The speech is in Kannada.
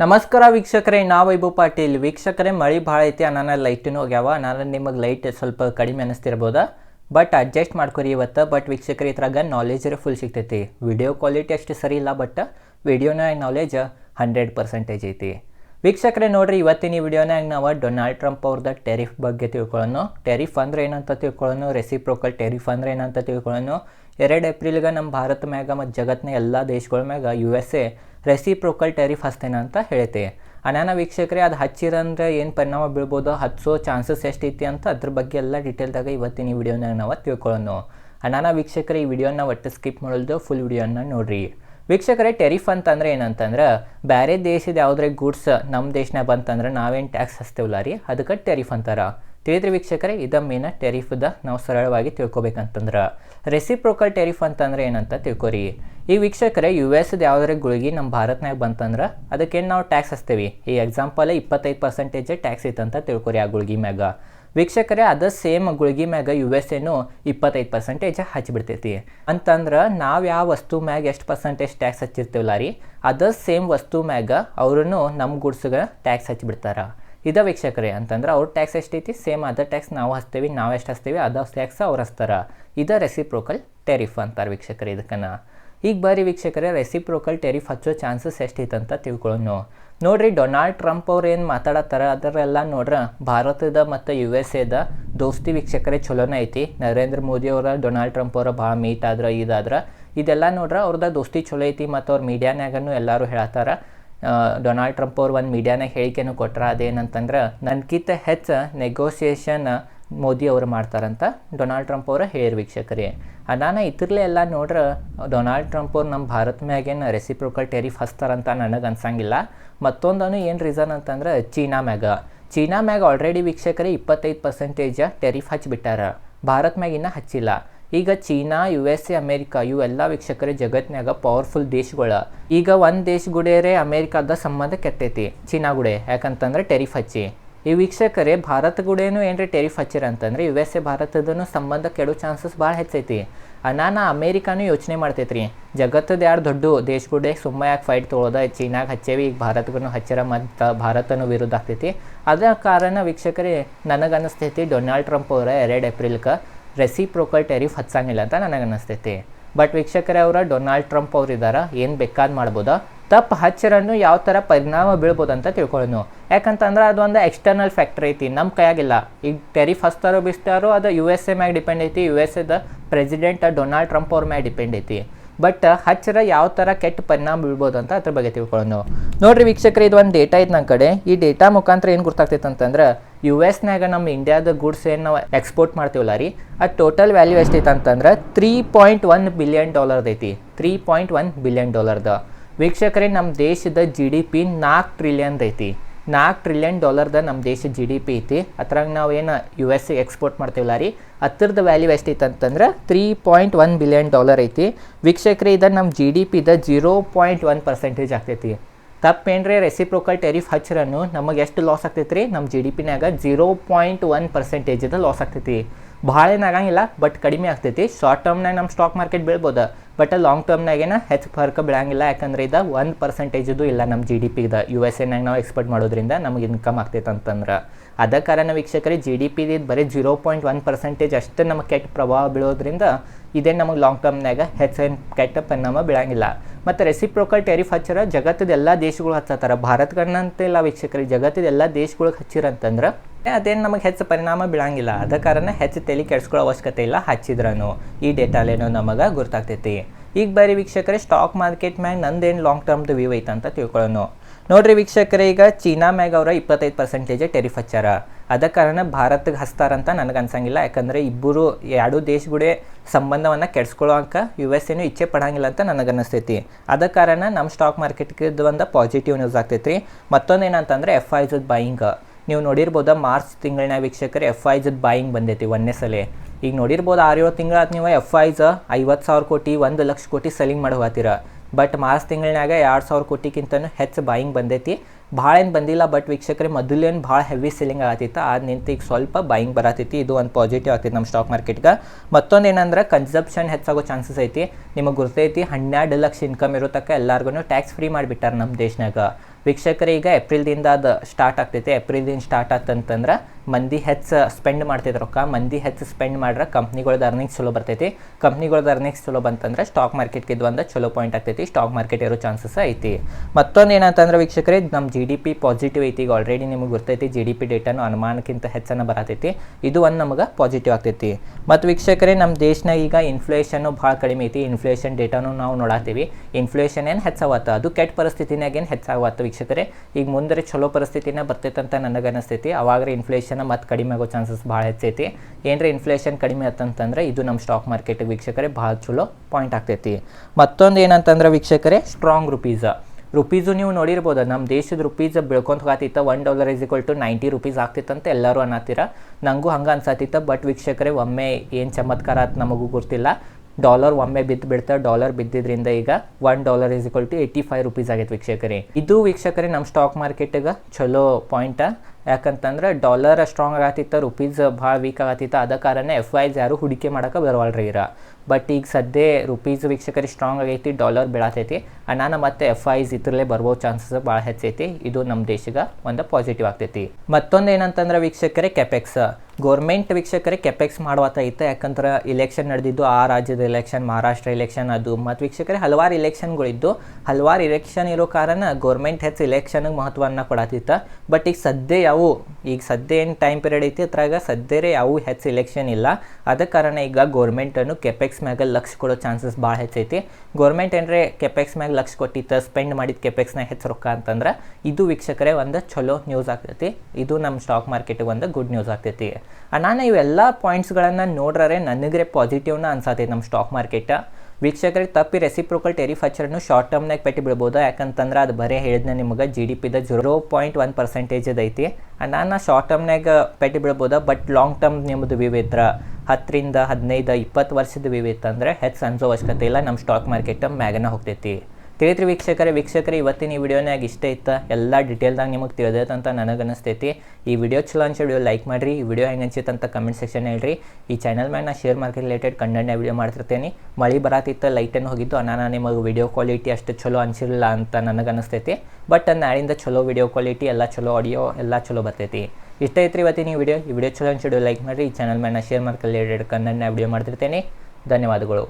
ನಮಸ್ಕಾರ ವೀಕ್ಷಕರೇ ನಾ ವೈಭವ್ ಪಾಟೀಲ್. ವೀಕ್ಷಕರೇ, ಮಳೆ ಭಾಳ ಐತಿ ನನ್ನ ಲೈಟಿನೂ ಹೋಗ್ಯಾವ ನಾನು ನಿಮಗೆ ಲೈಟ್ ಸ್ವಲ್ಪ ಕಡಿಮೆ ಅನಿಸ್ತಿರ್ಬೋದಾ? ಬಟ್ ಅಡ್ಜಸ್ಟ್ ಮಾಡ್ಕೊರಿ ಇವತ್ತು. ಬಟ್ ವೀಕ್ಷಕರ, ಇದ್ರಾಗ ನಾಲೆಜ್ ಫುಲ್ ಸಿಗ್ತೈತಿ. ವಿಡಿಯೋ ಕ್ವಾಲಿಟಿ ಅಷ್ಟು ಸರಿ ಇಲ್ಲ ಬಟ್ ವಿಡಿಯೋನ ನಾಲೆಜ್ ಹಂಡ್ರೆಡ್ ಪರ್ಸೆಂಟೇಜ್ ಐತಿ. ವೀಕ್ಷಕರೇ, ನೋಡ್ರಿ, ಇವತ್ತಿನ ಈ ವಿಡಿಯೋನಾಗ ನಾವು ಡೊನಾಲ್ಡ್ ಟ್ರಂಪ್ ಅವ್ರದ್ದು ಟೆರಿಫ್ ಬಗ್ಗೆ ತಿಳ್ಕೊಳ್ಳೋಣ. ಟೆರಿಫ್ ಅಂದ್ರೆ ಏನಂತ ತಿಳ್ಕೊಳ್ಳೋಣ? ರೆಸಿಪ್ರೋಕಲ್ ಟೆರಿಫ್ ಅಂದ್ರೆ ಏನಂತ ತಿಳ್ಕೊಳ್ಳೋಣ? ಎರಡು ಏಪ್ರಿಲ್ಗೆ ನಮ್ಮ ಭಾರತ ಮ್ಯಾಗ ಮತ್ತು ಜಗತ್ತಿನ ಎಲ್ಲ ದೇಶಗಳ ಮ್ಯಾಗ U S A reciprocal tariff ಹಚ್ತೇನೆ ಅಂತ ಹೇಳ್ತೆ. ಅನಾನ ವೀಕ್ಷಕರೇ, ಅದು ಹಚ್ಚಿರಂದ್ರೆ ಏನು ಪರಿಣಾಮ ಬೀಳ್ಬೋದು? ಹಚ್ಚೋ ಚಾನ್ಸಸ್ ಎಷ್ಟೈತಿ ಅಂತ ಅದ್ರ ಬಗ್ಗೆ ಎಲ್ಲ ಡೀಟೇಲ್ದಾಗ ಇವತ್ತಿನ ಈ ವಿಡಿಯೋನಾಗ ನಾವು ತಿಳ್ಕೊಳ್ಳೋಣ. ಅನಾನ ವೀಕ್ಷಕರೇ, ಈ ವಿಡಿಯೋನ ಒಟ್ಟು ಸ್ಕಿಪ್ ಮಾಡೋದು ಫುಲ್ ವಿಡಿಯೋನ ನೋಡ್ರಿ. ವೀಕ್ಷಕರೇ ಟೆರಿಫ್ ಅಂತಂದ್ರೆ ಏನಂತಂದ್ರೆ ಬೇರೆ ದೇಶದ ಯಾವುದ್ರೆ ಗೂಡ್ಸ್ ನಮ್ಮ ದೇಶನಾಗ ಬಂತಂದ್ರೆ ನಾವೇನು ಟ್ಯಾಕ್ಸ್ ಹಚ್ತೇವಲ್ಲ ರೀ? ಅದಕ್ಕೆ ಟೆರಿಫ್ ಅಂತಾರ. ತಿಳಿದ್ರೆ ವೀಕ್ಷಕರೇ, ಇದ ಮೇನ ಟೆರಿಫ್ದ ನಾವು ಸರಳವಾಗಿ ತಿಳ್ಕೊಬೇಕಂತಂದ್ರೆ. ರೆಸಿಪ್ರೋಕಲ್ ಟೆರಿಫ್ ಅಂತಂದ್ರೆ ಏನಂತ ತಿಳ್ಕೊರಿ. ಈ ವೀಕ್ಷಕರೇ ಯು ಎಸ್ದು ಯಾವುದ್ರ ಗುಳಿಗೆ ನಮ್ಮ ಭಾರತನಾಗ ಬಂತಂದ್ರೆ, ಅದಕ್ಕೇನು ನಾವು ಟ್ಯಾಕ್ಸ್ ಹಚ್ತೇವೆ? ಈ ಎಕ್ಸಾಂಪಲ್ ಇಪ್ಪತ್ತೈದು ಪರ್ಸೆಂಟೇಜ್ ಟ್ಯಾಕ್ಸ್ ಇತ್ತಂತ ತಿಳ್ಕೊರಿ ಆ ಗುಳಿಗೆ ಮ್ಯಾಗ. ವೀಕ್ಷಕರೇ, ಅದ ಸೇಮ್ ಗುಳಿಗೆ ಮ್ಯಾಗ ಯು ಎಸ್ ಎನು ಇಪ್ಪತ್ತೈದು ಪರ್ಸೆಂಟೇಜ್ ಹಚ್ಚಿಬಿಡ್ತೈತಿ ಅಂತಂದ್ರೆ ನಾವು ಯಾವ ವಸ್ತು ಮ್ಯಾಗ ಎಷ್ಟು ಪರ್ಸೆಂಟೇಜ್ ಟ್ಯಾಕ್ಸ್ ಹಚ್ಚಿರ್ತೀವಲ್ಲ ರೀ ಅದ ಸೇಮ್ ವಸ್ತು ಮ್ಯಾಗ ಅವ್ರೂ ನಮ್ಮ ಗುಡ್ಸ್ಗೆ ಟ್ಯಾಕ್ಸ್ ಹಚ್ಚಿಬಿಡ್ತಾರ. ಇದ ವೀಕ್ಷಕರೇ, ಅಂತಂದ್ರೆ ಅವ್ರ ಟ್ಯಾಕ್ಸ್ ಎಷ್ಟೈತಿ? ಸೇಮ್ ಅದರ್ ಟ್ಯಾಕ್ಸ್ ನಾವು ಹಚ್ತೇವೆ, ನಾವು ಎಷ್ಟು ಹಚ್ತೇವೆ, ಅದ ಟ್ಯಾಕ್ಸ್ ಅವ್ರು ಹಚ್ತಾರ. ಇದ ರೆಸಿಪ್ರೋಕಲ್ ಟೆರಿಫ್ ಅಂತಾರೆ ವೀಕ್ಷಕರೇ ಇದಕ್ಕನ್ನು ಈಗ ಬರೀ ವೀಕ್ಷಕರೇ ರೆಸಿಪ್ರೋಕಲ್ ಟೆರಿಫ್ ಹಚ್ಚೋ ಚಾನ್ಸಸ್ ಎಷ್ಟೈತೆ ಅಂತ ತಿಳ್ಕೊಳ್ಳೋಣ ನೋಡ್ರಿ ಡೊನಾಲ್ಡ್ ಟ್ರಂಪ್ ಅವ್ರು ಏನು ಮಾತಾಡತ್ತಾರ ಅದರೆಲ್ಲ ನೋಡ್ರ, ಭಾರತದ ಮತ್ತು ಯು ಎಸ್ ಎದ ದೋಸ್ತಿ ವೀಕ್ಷಕರೇ ಚಲೋನೇ ಐತಿ. ನರೇಂದ್ರ ಮೋದಿ ಅವರ ಡೊನಾಲ್ಡ್ ಟ್ರಂಪ್ ಅವರ ಭಾಳ ಮೀಟ್ ಆದ್ರೆ, ಇದಾದ್ರೆ. ಇದೆಲ್ಲ ನೋಡ್ರ ಅವ್ರದ್ದು ದೋಸ್ತಿ ಚಲೋ ಐತಿ ಮತ್ತು ಅವ್ರ ಮೀಡಿಯಾನ್ಯಾಗನು ಎಲ್ಲರೂ ಹೇಳತ್ತಾರ ಡೊನಾಲ್ಡ್ ಟ್ರಂಪ್ ಅವ್ರು ಒಂದು ಮೀಡಿಯಾನಾಗ ಹೇಳಿಕೆನೂ ಕೊಟ್ರ, ಅದೇನಂತಂದ್ರೆ, ನನ್ಕಿಂತ ಹೆಚ್ಚು ನೆಗೋಸಿಯೇಷನ್ ಮೋದಿ ಅವರು ಮಾಡ್ತಾರಂತ ಡೊನಾಲ್ಡ್ ಟ್ರಂಪ್ ಅವರ ಹೇರ್ ವೀಕ್ಷಕರೇ. ಅದಾನ ಇತರಲೇ ಎಲ್ಲ ನೋಡ್ರೆ, ಡೊನಾಲ್ಡ್ ಟ್ರಂಪ್ ಅವ್ರು ನಮ್ಮ ಭಾರತ ಮ್ಯಾಗೇನು ರೆಸಿಪ್ರೋಕಲ್ ಟೆರಿಫ್ ಹಸ್ತಾರಂತ ನನಗೆ ಅನ್ಸಂಗಿಲ್ಲ. ಮತ್ತೊಂದನು ಏನು ರೀಸನ್ ಅಂತಂದ್ರೆ ಚೀನಾ ಮ್ಯಾಗ. ಚೀನಾ ಮ್ಯಾಗ ಆಲ್ರೆಡಿ ವೀಕ್ಷಕರೇ ಇಪ್ಪತ್ತೈದು ಪರ್ಸೆಂಟೇಜ್ ಟೆರಿಫ್ ಹಚ್ಚಿಬಿಟ್ಟಾರ ಭಾರತ ಮ್ಯಾಗ ಇನ್ನೂ ಹಚ್ಚಿಲ್ಲ. ಈಗ China U S A America ಇವೆಲ್ಲ ವೀಕ್ಷಕರೇ ಜಗತ್ನ್ಯಾಗ ಪವರ್ಫುಲ್ ದೇಶಗಳ. ಈಗ ಒಂದು ದೇಶ ಗುಡೇರೆ ಅಮೇರಿಕಾದ ಸಂಬಂಧ ಕೆತ್ತೈತಿ ಚೀನಾ ಗುಡೆ. ಯಾಕಂತಂದ್ರೆ ಟೆರಿಫ್ ಹಚ್ಚಿ. ಈ ವೀಕ್ಷಕರೇ, ಭಾರತ ಕೂಡೇನು ಏನ್ರಿ ಟೆರಿಫ್ ಹಚ್ಚಿರ ಅಂತಂದ್ರೆ ಯು ಎಸ್ ಎ ಭಾರತದನು ಸಂಬಂಧ ಕೆಡೋ ಚಾನ್ಸಸ್ ಭಾಳ ಹೆಚ್ಚೈತಿ. ನಾನು ಅಮೇರಿಕಾನು ಯೋಚನೆ ಮಾಡ್ತೈತ್ರಿ. ಜಗತ್ತದ ಯಾರು ದೊಡ್ಡ ದೇಶಗುಡೆ ಸುಮ್ಮ ಯಾಕೆ ಫೈಟ್ ತೊಗೊಳೋದ ಚೀನಾಗ ಹಚ್ಚೇವಿ, ಈಗ ಭಾರತಗೂ ಹಚ್ಚರ ಮತ್ತು ಭಾರತನೂ ವಿರುದ್ಧ ಆಗ್ತೈತಿ. ಅದರ ಕಾರಣ ವೀಕ್ಷಕರೇ ನನಗೆ ಅನಿಸ್ತೈತಿ ಡೊನಾಲ್ಡ್ ಟ್ರಂಪ್ ಅವರ ಎರಡು ಏಪ್ರಿಲ್ಗೆ ರೆಸಿಪ್ರೋಕಲ್ ಟೆರಿಫ್ ಹಚ್ಚಂಗಿಲ್ಲ ಅಂತ ನನಗೆ ಅನ್ನಿಸ್ತೈತಿ ಬಟ್ ವೀಕ್ಷಕರೇ ಅವರ ಡೊನಾಲ್ಡ್ ಟ್ರಂಪ್ ಅವ್ರು ಇದಾರ ಏನು ಬೇಕಾದ್ ಮಾಡ್ಬೋದಾ, ತಪ್ಪು ಹಚ್ಚರನ್ನು ಯಾವ ಥರ ಪರಿಣಾಮ ಬೀಳ್ಬೋದು ಅಂತ ತಿಳ್ಕೊಳ್ಳೋಣ ಯಾಕಂತಂದ್ರೆ ಅದೊಂದು ಎಕ್ಸ್ಟರ್ನಲ್ ಫ್ಯಾಕ್ಟ್ರಿ ಐತಿ ನಮ್ಮ ಕೈಯಾಗಿಲ್ಲ. ಈಗ ಟೆರಿಫ್ ಹಸ್ತಾರೋ ಬಿಸ್ತಾರೋ ಅದು ಯು ಎಸ್ ಎ ಮ್ಯಾಗ ಡಿಪೆಂಡ್ ಐತಿ ಯು ಎಸ್ ಎದ ಪ್ರೆಸಿಡೆಂಟ್ ಡೊನಾಲ್ಡ್ ಟ್ರಂಪ್ ಅವ್ರ ಮ್ಯಾಗ ಡಿಪೆಂಡ್ ಐತಿ. ಬಟ್ ಹಚ್ಚರ ಯಾವ ಥರ ಕೆಟ್ಟ ಪರಿಣಾಮ ಬೀಳ್ಬೋದು ಅಂತ ಅದ್ರ ಬಗ್ಗೆ ತಿಳ್ಕೊಳ್ಳೋಣ ನೋಡ್ರಿ ವೀಕ್ಷಕರು, ಇದು ಒಂದು ಡೇಟಾ ಐತೆ ನನ್ನ ಕಡೆ. ಈ ಡೇಟಾ ಮುಖಾಂತರ ಏನು ಗೊತ್ತಾಗ್ತೈತೆ ಅಂತಂದ್ರೆ ಯು ಎಸ್ನಾಗ ನಮ್ಮ ಇಂಡಿಯಾದ ಗುಡ್ಸ್ ಏನು ನಾವು ಎಕ್ಸ್ಪೋರ್ಟ್ ಮಾಡ್ತೀವಲ್ಲ ರೀ, ಅದು ಟೋಟಲ್ ವ್ಯಾಲ್ಯೂ ಎಷ್ಟೈತೆ ಅಂತಂದ್ರೆ ತ್ರೀ ಪಾಯಿಂಟ್ ಒನ್ ಬಿಲಿಯನ್ ಡಾಲರ್ದು ಐತಿ ತ್ರೀ ಪಾಯಿಂಟ್ ಒನ್ ಬಿಲಿಯನ್ ಡಾಲರ್ದ ವೀಕ್ಷಕರೇ ನಮ್ಮ ದೇಶದ ಜಿ ಡಿ ಪಿ ನಾಲ್ಕು ಟ್ರಿಲಿಯನ್ ಐತಿ. ನಾಲ್ಕು ಟ್ರಿಲಿಯನ್ ಡಾಲರ್ದ ನಮ್ಮ ದೇಶದ ಜಿ ಡಿ ಪಿ ಐತಿ. ಅದ್ರಾಗ ನಾವು ಏನು ಯು ಎಸ್ ಎಕ್ಸ್ಪೋರ್ಟ್ ಮಾಡ್ತೀವಲ್ಲ ರೀ ಹತ್ತಿರದ ವ್ಯಾಲ್ಯೂ ಎಷ್ಟೈತೆ ಅಂತಂದ್ರೆ three point one billion dollar ಐತಿ. ವೀಕ್ಷಕರೇ, ಇದ ನಮ್ಮ ಜಿ ಡಿ ಪಿದ ಜೀರೋ ಪಾಯಿಂಟ್ ಒನ್ ಪರ್ಸೆಂಟೇಜ್ ಆಗ್ತೈತಿ. ತಪ್ಪೇನ್ರಿ ರೆಸಿಪ್ರೋಕಲ್ ಟೆರಿಫ್ ಹಚ್ಚರನ್ನು ನಮಗೆ ಎಷ್ಟು ಲಾಸ್ ಆಗ್ತೈತಿ ರೀ ನಮ್ಮ ಜಿ ಡಿ ಪಿನಾಗ ಜೀರೋ ಪಾಯಿಂಟ್ ಒನ್ ಪರ್ಸೆಂಟೇಜದ ಲಾಸ್ ಆಗ್ತೈತಿ. ಭಾಳ ಏನಾಗಂಗಿಲ್ಲ ಬಟ್ ಕಡಿಮೆ ಆಗ್ತೈತಿ. ಶಾರ್ಟ್ ಟರ್ಮ್ನಾಗ ನಮ್ಮ ಸ್ಟಾಕ್ ಮಾರ್ಕೆಟ್ ಬೀಳ್ಬೋದು. ಬಟ್ ಲಾಂಗ್ ಟರ್ಮ್ನಾಗೇನ ಹೆಚ್ಚು ಫರ್ಕ ಬೀಳಂಗಿಲ್ಲ ಯಾಕಂದ್ರೆ ಇದು ಒಂದು ಪರ್ಸೆಂಟೇಜದು ಇಲ್ಲ ನಮ್ಮ ಜಿ ಡಿ ಪಿದ ಯು ಎಸ್ ಎನಾಗ ನಾವು ಎಕ್ಸ್ಪೋರ್ಟ್ ಮಾಡೋದ್ರಿಂದ ನಮಗೆ ಇನ್ಕಮ್ ಆಗ್ತೈತೆ ಅಂತಂದ್ರೆ. ಅದ ಕಾರಣ ವೀಕ್ಷಕರೇ ಜಿ ಡಿ ಪಿ ಬರೀ ಜೀರೋ ಪಾಯಿಂಟ್ ಒನ್ ಪರ್ಸೆಂಟೇಜ್ ಅಷ್ಟೇ ನಮಗೆ ಕೆಟ್ಟ ಪ್ರಭಾವ ಬೀಳೋದ್ರಿಂದ ಇದೇ ನಮಗೆ ಲಾಂಗ್ ಟರ್ಮ್ನಾಗ ಹೆಚ್ಚಿನ ಕೆಟ್ಟ ಪರಿಣಾಮ ಬೀಳಂಗಿಲ್ಲ. ಮತ್ತು ರೆಸಿಪ್ರೋಕಲ್ ಟೆರಿಫ್ ಹಚ್ಚರ ಜಗತ್ತದ ಎಲ್ಲ ದೇಶಗಳು ಹಚ್ಚತ್ತಾರ ಭಾರತಕ್ಕನ್ನಂತಿಲ್ಲ ವೀಕ್ಷಕರಿ, ಜಗತ್ತದ ಎಲ್ಲ ದೇಶಗಳಿಗೆ ಹಚ್ಚಿರಂತಂದ್ರೆ ಅದೇನು ನಮಗೆ ಹೆಚ್ಚು ಪರಿಣಾಮ ಬೀಳಂಗಿಲ್ಲ. ಅದ ಕಾರಣ ಹೆಚ್ಚು ತಲೆ ಕೆಡ್ಸ್ಕೊಳ್ಳೋ ಅವಶ್ಯಕತೆ ಇಲ್ಲ ಹಚ್ಚಿದ್ರನು. ಈ ಡೇಟಾಲೇನೋ ನಮಗೆ ಗೊತ್ತಾಗ್ತೈತಿ ಈಗ ಬರೀ ವೀಕ್ಷಕರೇ ಸ್ಟಾಕ್ ಮಾರ್ಕೆಟ್ ಮ್ಯಾಗ ನಂದೇನು ಲಾಂಗ್ ಟರ್ಮ್ದು ವ್ಯೂ ಐತೆ ಅಂತ ತಿಳ್ಕೊಳ್ಳೋಣ. ನೋಡ್ರಿ ವೀಕ್ಷಕರೇ, ಈಗ ಚೀನಾ ಮ್ಯಾಗ ಅವರ ಇಪ್ಪತ್ತೈದು ಪರ್ಸೆಂಟೇಜ್ ಟೆರಿಫ್ ಹಚ್ಚಾರ. ಅದ ಕಾರಣ ಭಾರತಕ್ಕೆ ಹಚ್ತಾರಂತ ನನಗೆ ಅನ್ಸಂಗಿಲ್ಲ. ಯಾಕಂದರೆ ಇಬ್ಬರು ಎರಡು ದೇಶಗಳೇ ಸಂಬಂಧವನ್ನು ಕೆಡ್ಸ್ಕೊಳ್ಳೋಂಕ ಯು ಎಸ್ ಏನು ಇಚ್ಛೆ ಪಡಂಗಿಲ್ಲ ಅಂತ ನನಗೆ ಅನ್ನಿಸ್ತೈತಿ ಅದ ಕಾರಣ ನಮ್ಮ ಸ್ಟಾಕ್ ಮಾರ್ಕೆಟ್ಗೆ ಒಂದು ಪಾಸಿಟಿವ್ ನ್ಯೂಸ್ ಆಗ್ತೈತಿ ಮತ್ತೊಂದು ಏನಂತಂದ್ರೆ ಎಫ್ ಐಸದ್ ಬಾಯಿಂಗ್ ನೀವು ನೋಡಿರ್ಬೋದು ಮಾರ್ಚ್ ತಿಂಗಳಿನ ವೀಕ್ಷಕರೇ ಎಫ್ ಐಸದ್ ಬಾಯಿಂಗ್ ಬಂದೈತಿ ಒಂದೇ ಸಲ. ಈಗ ನೋಡಿರ್ಬೋದು ಆರು ಏಳು ತಿಂಗಳಾದ ನೀವು ಎಫ್ ಐಸ್ ಐವತ್ತು ಸಾವಿರ ಕೋಟಿ, ಒಂದು ಲಕ್ಷ ಕೋಟಿ ಸೆಲ್ಲಿಂಗ್ ಮಾಡಿ ಬಟ್ ಮಾರ್ಚ್ ತಿಂಗಳನ್ಯಾಗ ಎರಡು ಸಾವಿರ ಕೋಟಿಗಿಂತನೂ ಹೆಚ್ಚು ಬಾಯಿಂಗ್ ಬಂದೈತಿ. ಭಾಳ ಏನು ಬಂದಿಲ್ಲ ಬಟ್ ವೀಕ್ಷಕರೇ ಮೊದಲೇನು ಭಾಳ ಹೆವಿ ಸೆಲ್ಲಿಂಗ್ ಆಗತ್ತಿತ್ತು ಅದು ನಿಂತು ಈಗ ಸ್ವಲ್ಪ ಬಾಯಿಂಗ್ ಬರತೈತಿ ಇದು ಒಂದು ಪಾಸಿಟಿವ್ ಆಗ್ತೈತಿ ನಮ್ಮ ಸ್ಟಾಕ್ ಮಾರ್ಕೆಟ್ಗೆ ಮತ್ತೊಂದು ಏನಂದ್ರೆ ಕನ್ಸಪ್ಷನ್ ಹೆಚ್ಚಾಗೋ ಚಾನ್ಸಸ್ ಐತಿ. ನಿಮಗೆ ಗುರ್ತೈತಿ, ಹನ್ನೆರಡು ಲಕ್ಷ ಇನ್ಕಮ್ ಇರೋ ತಕ್ಕ ಎಲ್ಲರಿಗೂ ಟ್ಯಾಕ್ಸ್ ಫ್ರೀ ಮಾಡಿಬಿಟ್ಟಾರೆ ನಮ್ಮ ದೇಶನಾಗ ವೀಕ್ಷಕರಿಗೆ ಏಪ್ರಿಲ್ದಿಂದ ಅದು ಸ್ಟಾರ್ಟ್ ಆಗ್ತೈತಿ. ಏಪ್ರಿಲ್ದಿಂದ ಸ್ಟಾರ್ಟ್ ಆತಂತಂದ್ರೆ ಮಂದಿ ಹೆಚ್ಚು ಸ್ಪೆಂಡ್ ಮಾಡ್ತಿದ್ರು ರೊಕ್ಕ, ಮಂದಿ ಹೆಚ್ಚು ಸ್ಪೆಂಡ್ ಮಾಡ್ರೆ ಕಂಪ್ನಿಗಳ್ದು ಅರ್ನಿಂಗ್ಸ್ ಚಲೋ ಬರ್ತೈತಿ. ಕಂಪ್ನಿಗಳ್ದು ಅರ್ನಿಂಗ್ಸ್ ಚಲೋ ಬಂತಂದ್ರೆ ಸ್ಟಾಕ್ ಮಾರ್ಕೆಟ್ಗೆ ಇದು ಒಂದು ಚಲೋ ಪಾಯಿಂಟ್ ಆಗ್ತೈತಿ ಸ್ಟಾಕ್ ಮಾರ್ಕೆಟ್ ಇರೋ ಚಾನ್ಸಸ್ ಐತಿ. ಮತ್ತೊಂದು ಏನಂತಂದ್ರೆ ವೀಕ್ಷಕರೇ ನಮ್ಮ ಜಿ ಡಿ ಪಿ ಪಾಸಿಟಿವ್ ಐತಿ, ಈಗ ಆಲ್ರೆಡಿ ನಿಮಗೆ ಗೊತ್ತೈತಿ ಜಿ ಡಿ ಪಿ ಡೇಟಾನು ಅನುಮಾನಕ್ಕಿಂತ ಹೆಚ್ಚನ್ನು ಬರತೈತಿ. ಇದು ಒಂದು ನಮಗೆ ಪಾಸಿಟಿವ್ ಆಗ್ತೈತಿ. ಮತ್ತು ವೀಕ್ಷಕರೇ ನಮ್ಮ ದೇಶನಾಗ ಈಗ ಇನ್ಫ್ಲೇಷನ್ನು ಭಾಳ ಕಡಿಮೆ ಐತಿ ಇನ್ಫ್ಲೇಷನ್ ಡೇಟಾನು ನಾವು ನೋಡತ್ತೀವಿ ಇನ್ಫ್ಲೇಷನ್ ಏನು ಹೆಚ್ಚಾವತ್ತ ಅದು ಕೆಟ್ಟ ಪರಿಸ್ಥಿತಿನಾಗೇನು ಏನು ಹೆಚ್ಚಾಗವತ್ತ ವೀಕ್ಷಕರೇ? ಈಗ ಮುಂದೆ ಚಲೋ ಪರಿಸ್ಥಿತಿನ ಬರ್ತೈತೆ ಅಂತ ನನಗೆ ಅನಿಸ್ತೈತಿ. ಅವಾಗ ಇನ್ಫ್ಲೇಷನ್ ಮತ್ತು ಕಡಿಮೆ ಆಗೋ ಚಾನ್ಸಸ್ ಭಾಳ ಹೆಚ್ಚೈತಿ. ಏನರ ಇನ್ಫ್ಲೇಷನ್ ಕಡಿಮೆ ಆತಂತಂದ್ರೆ ಇದು ನಮ್ಮ ಸ್ಟಾಕ್ ಮಾರ್ಕೆಟ್ ವೀಕ್ಷಕರೇ ಭಾಳ ಚಲೋ ಪಾಯಿಂಟ್ ಆಗ್ತೈತಿ. ಮತ್ತೊಂದು ಏನಂತಂದ್ರೆ ವೀಕ್ಷಕರೇ ಸ್ಟ್ರಾಂಗ್ ರುಪೀಸ ರುಪೀಸು ನೀವು ನೋಡಿರ್ಬೋದು ನಮ್ಮ ದೇಶದ ರುಪೀಸ್ ಬೆಳ್ಕೊಂತ ಹೋಗತ್ತಿತ್ತ one dollar is equal to ninety rupees ಆಗ್ತಿತ್ತಂತ ಎಲ್ಲರೂ ಅನ್ನತ್ತೀರ ನನಗೂ ಹಂಗೆ ಅನ್ಸತ್ತಿತ್ತ ಬಟ್ ವೀಕ್ಷಕರೇ, ಒಮ್ಮೆ ಏನು ಚಮತ್ಕಾರ ಅಂತ ನಮಗೂ ಗೊತ್ತಿಲ್ಲ. ಡಾಲರ್ ಒಮ್ಮೆ ಬಿದ್ದು ಬಿಡ್ತಾ ಡಾಲರ್ ಬಿದ್ದಿದ್ರಿಂದ ಈಗ one dollar is equal to eighty five rupees ಆಗೈತೆ ವೀಕ್ಷಕರೇ. ಇದು ವೀಕ್ಷಕರೇ ನಮ್ಮ ಸ್ಟಾಕ್ ಮಾರ್ಕೆಟಿಗೆ ಚಲೋ ಪಾಯಿಂಟ ಯಾಕಂತಂದ್ರೆ ಡಾಲರ್ ಸ್ಟ್ರಾಂಗ್ ಆಗತ್ತಿತ್ತ ರುಪೀಸ್ ಭಾಳ ವೀಕ್ ಆಗತ್ತಿತ್ತ ಅದ ಕಾರಣ ಎಫ್ ಐಸ್ ಯಾರು ಹೂಡಿಕೆ ಮಾಡಕ್ಕೆ ಬರವಲ್ರಿ ಇರ ಬಟ್ ಈಗ ಸದ್ಯ ರುಪೀಸ್ ವೀಕ್ಷಕರಿ ಸ್ಟ್ರಾಂಗ್ ಆಗೈತಿ ಡಾಲರ್ ಬೀಳತೈತಿ ನಾನು ಮತ್ತೆ ಎಫ್ ಐಸ್ ಇದ್ರಲ್ಲೇ ಬರ್ಬೋ ಚಾನ್ಸಸ್ ಭಾಳ ಹೆಚ್ಚೈತಿ, ಇದು ನಮ್ಮ ದೇಶಕ್ಕೆ ಒಂದು ಪಾಸಿಟಿವ್ ಆಗ್ತೈತಿ. ಮತ್ತೊಂದು ಏನಂತಂದ್ರೆ ವೀಕ್ಷಕರೇ ಕೆಪೆಕ್ಸ್ ಗೌರ್ಮೆಂಟ್ ವೀಕ್ಷಕರೇ ಕೆಪೆಕ್ಸ್ ಮಾಡುವತ್ತ ಐತೆ ಯಾಕಂದ್ರೆ ಇಲೆಕ್ಷನ್ ನಡೆದಿದ್ದು, ಆ ರಾಜ್ಯದ ಇಲೆಕ್ಷನ್ ಮಹಾರಾಷ್ಟ್ರ ಇಲೆಕ್ಷನ್ ಅದು ಮತ್ತು ವೀಕ್ಷಕರೇ ಹಲವಾರು ಇಲೆಕ್ಷನ್ಗಳಿದ್ದು ಹಲವಾರು ಇಲೆಕ್ಷನ್ ಇರೋ ಕಾರಣ ಗೌರ್ಮೆಂಟ್ ಹೆಚ್ಚು ಇಲೆಕ್ಷನ್ಗೆ ಮಹತ್ವವನ್ನು ಕೊಡತ್ತಿತ್ತ ಬಟ್ ಈಗ ಸದ್ಯ ಯಾವ ಈಗ ಸದ್ಯ ಏನು ಟೈಮ್ ಪೀರಿಯಡ್ ಐತಿ ಅದ್ರಾಗ ಸದ್ಯರೇ ಯಾವ ಹೆಚ್ಚು ಇಲೆಕ್ಷನ್ ಇಲ್ಲ. ಅದ ಕಾರಣ ಈಗ ಗೋರ್ಮೆಂಟನ್ನು ಕೆಪೆಕ್ಸ್ ಮ್ಯಾಗ ಲಕ್ಷ ಕೊಡೋ ಚಾನ್ಸಸ್ ಭಾಳ ಹೆಚ್ಚೈತಿ ಗೋರ್ಮೆಂಟ್ ಏನರೆ ಕೆಪೆಕ್ಸ್ ಮ್ಯಾಗ ಲಕ್ಷ ಕೊಟ್ಟಿತ್ತು ಸ್ಪೆಂಡ್ ಮಾಡಿದ ಕೆಪೆಕ್ಸ್ನಾಗ ಹೆಚ್ಚು ರೊಕ್ಕ ಅಂತಂದ್ರೆ ಇದು ವೀಕ್ಷಕರೇ ಒಂದು ಚಲೋ ನ್ಯೂಸ್ ಆಗ್ತೈತಿ. ಇದು ನಮ್ಮ ಸ್ಟಾಕ್ ಮಾರ್ಕೆಟಿಗೆ ಒಂದು ಗುಡ್ ನ್ಯೂಸ್ ಆಗ್ತೈತಿ. ನಾನು ಇವೆಲ್ಲ ಪಾಯಿಂಟ್ಸ್ಗಳನ್ನು ನೋಡ್ರೆ ನನಗೆ ಪಾಸಿಟಿವ್ನ ಅನ್ಸತ್ತೈತಿ ನಮ್ಮ ಸ್ಟಾಕ್ ಮಾರ್ಕೆಟ ವೀಕ್ಷಕರಿಗೆ ತಪ್ಪಿ ರೆಸಿಪ್ರೋಕಲ್ ಟೆರಿಫ್ ಹಚ್ಚರನ್ನು ಶಾರ್ಟ್ ಟರ್ಮ್ನಾಗ ಪೆಟ್ಟಿ ಬಿಡ್ಬೋದು. ಯಾಕಂತಂದ್ರೆ ಅದು ಬರೇ ಹೇಳಿದ್ನ ನಿಮಗೆ ಜಿ ಡಿ ಪಿದ ಜೀರೋ ಪಾಯಿಂಟ್ ಒನ್ ಪರ್ಸೆಂಟೇಜ್ ಐತಿ ನಾನು ಶಾರ್ಟ್ ಟರ್ಮ್ನಾಗ ಪೆಟ್ಟಿ ಬಿಡ್ಬೋದು ಬಟ್ ಲಾಂಗ್ ಟರ್ಮ್ ನಿಮ್ಮದು ವಿವ್ ಇದ್ರೆ ಹತ್ತರಿಂದ ಹದಿನೈದು ಇಪ್ಪತ್ತು ವರ್ಷದ ವಿವ್ ಇತ್ತಂದ್ರೆ ಹೆಚ್ಚು ಅನ್ಸೋ ಅವಶ್ಯಕತೆ ಇಲ್ಲ. ನಮ್ಮ ಸ್ಟಾಕ್ ಮಾರ್ಕೆಟ್ ಮ್ಯಾಗನ ಹೋಗ್ತೈತಿ. ತಿಳಿದ್ರಿ ವೀಕ್ಷಕರೇ ವೀಕ್ಷಕರೇ, ಇವತ್ತಿನ ಈ ವಿಡಿಯೋನಾಗ ಇಷ್ಟ ಇತ್ತು? ಎಲ್ಲ ಡಿಟೇಲ್ದಾಗ ನಿಮಗೆ ತಿಳಿದೈತೆ ಅಂತ ನನಗೆ ಅನಿಸ್ತೈತಿ ಈ ವಿಡಿಯೋ ಚಲೋ ಅನ್ಸಿ ವಿಡಿಯೋ ಲೈಕ್ ಮಾಡಿರಿ. ಈ ವಿಡಿಯೋ ಹೆಂಗೆ ಅನ್ಸಿತ್ತು ಅಂತ ಕಮೆಂಟ್ ಸೆಕ್ಷನ್ ಹೇಳ್ರಿ. ಈ ಚಾನಲ್ ಮೇಲೆ ನಾನು ಶೇರ್ ಮಾರ್ಕೆಟ್ ರಿಲೇಟೆಡ್ ಕಂಟೆಂಟ್ನ ವಿಡಿಯೋ ಮಾಡ್ತಿರ್ತೇನೆ. ಮಳೆ ಬರತ್ತಿತ್ತು ಲೈಟನ್ನು ಹೋಗಿತ್ತು ನಾನು ನಿಮಗೆ ವಿಡಿಯೋ ಕ್ವಾಲಿಟಿ ಅಷ್ಟು ಚಲೋ ಅನ್ಸಿರಲಿಲ್ಲ ಅಂತ ನನಗೆ ಅನಿಸ್ತೈತಿ ಬಟ್ ನಾಳಿಂದ ಚಲೋ ವಿಡಿಯೋ ಕ್ವಾಲಿಟಿ ಎಲ್ಲ ಚಲೋ ಆಡಿಯೋ ಎಲ್ಲ ಚಲೋ ಬರ್ತೈತಿ. ಇಷ್ಟ ಐತ್ರಿ ಇವತ್ತಿನ ಈ ವಿಡಿಯೋ. ಈ ವಿಡಿಯೋ ಚಲೋ ಅನ್ಸಿ ವಿಡಿಯೋ ಲೈಕ್ ಮಾಡಿರಿ. ಈ ಚಾನಲ್ ಮೇಲೆ ನಾನು ಶೇರ್ ಮಾರ್ಕೆಟ್ ರಿಲೇಟೆಡ್ ಕಂಟೆಂಟ್ನ ವಿಡಿಯೋ ಮಾಡ್ತಿರ್ತೇನೆ. ಧನ್ಯವಾದಗಳು.